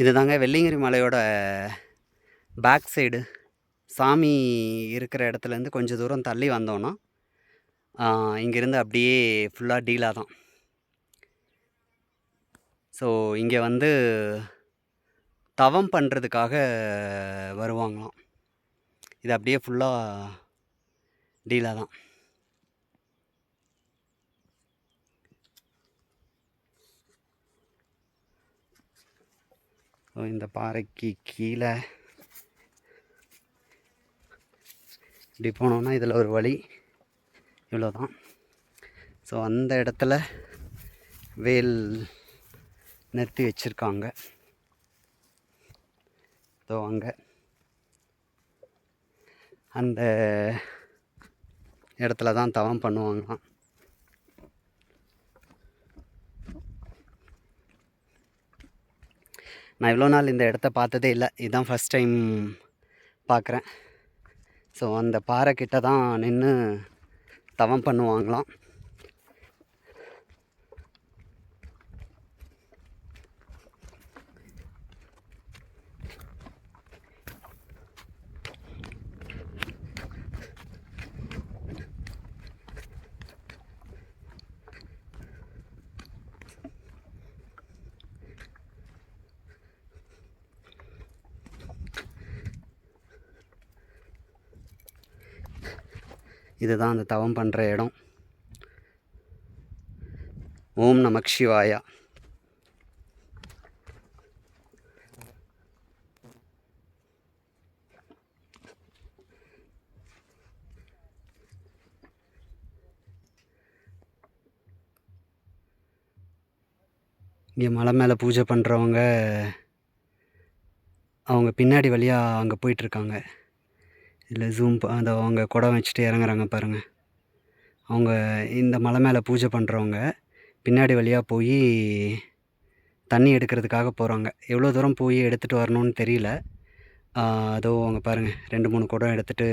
இதுதாங்க வெள்ளிங்கிரி மலையோட back side சாமி இருக்கிற இடத்துலேருந்து கொஞ்சம் தூரம் தள்ளி வந்தோன்னா இங்கேருந்து அப்படியே ஃபுல்லாக டீலாக தான். ஸோ இங்கே வந்து தவம் பண்ணுறதுக்காக வருவாங்களாம். இது அப்படியே ஃபுல்லாக டீலாக தான். இந்த பாறைக்கு கீழே. இப்படி போனோன்னா இதில் ஒரு வழி. இவ்வளோ தான் ஸோ அந்த இடத்துல வேல் நிறுத்தி வச்சுருக்காங்க. ஸோ அங்கே. அந்த இடத்துல தான் தவம் பண்ணுவாங்களாம். நான் இவ்வளோ நாள் இந்த இடத்த பார்த்ததே இல்லை. இதுதான் ஃபஸ்ட் டைம் பார்க்குறேன் ஸோ அந்த பாறை கிட்ட தான் நின்று தவம் பண்ணுவாங்களாம். இதுதான் அந்த தவம் பண்ணுற இடம். ஓம் நமக் சிவாயா. இங்கே மலை மேலே பூஜை பண்ணுறவங்க அவங்க பின்னாடி வழியாக அங்கே போயிட்டுருக்காங்க இல்லை ஜூம் அந்த அவங்க குடம் வச்சுட்டு இறங்குறாங்க பாருங்கள் அவங்க இந்த மலை மேலே பூஜை பண்ணுறவங்க பின்னாடி வழியாக போய் தண்ணி எடுக்கிறதுக்காக போகிறாங்க எவ்வளோ தூரம் போய் எடுத்துகிட்டு வரணும்னு தெரியல. அதோ அவங்க பாருங்கள் ரெண்டு மூணு குடம் எடுத்துகிட்டு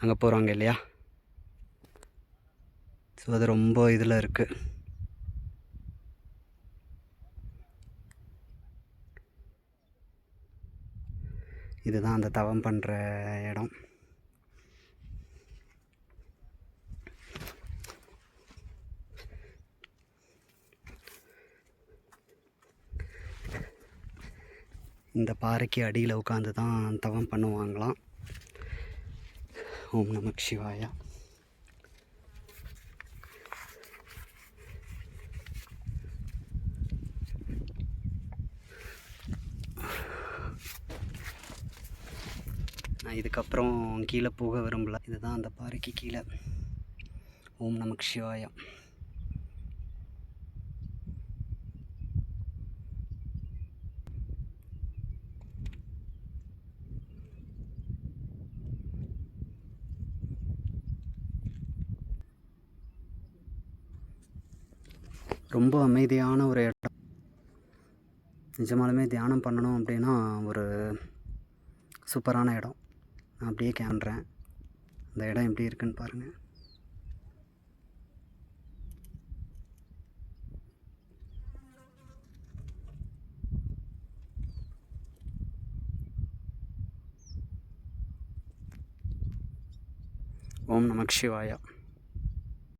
அங்கே போகிறாங்க இல்லையா? ஸோ அது ரொம்ப இதில் இருக்குது இதுதான் அந்த தவம் பண்ணுற இடம். இந்த பாறைக்கு அடியில் உட்காந்து தான் தவம் பண்ணுவாங்களாம். ஓம் நமக் சிவாயா. நான் இதுக்கப்புறம் கீழே போக விரும்பல. இதுதான் அந்த பாறைக்கு கீழே. ஓம் நமக் சிவாயா. ரொம்ப அமைதியான ஒரு இடம். நிஜமாலுமே தியானம் பண்ணணும் அப்படின்னா ஒரு சூப்பரான இடம். நான் அப்படியே கேமறேன் அந்த இடம் எப்படி இருக்குன்னு பாருங்கள் ஓம் நமக் சிவாயா.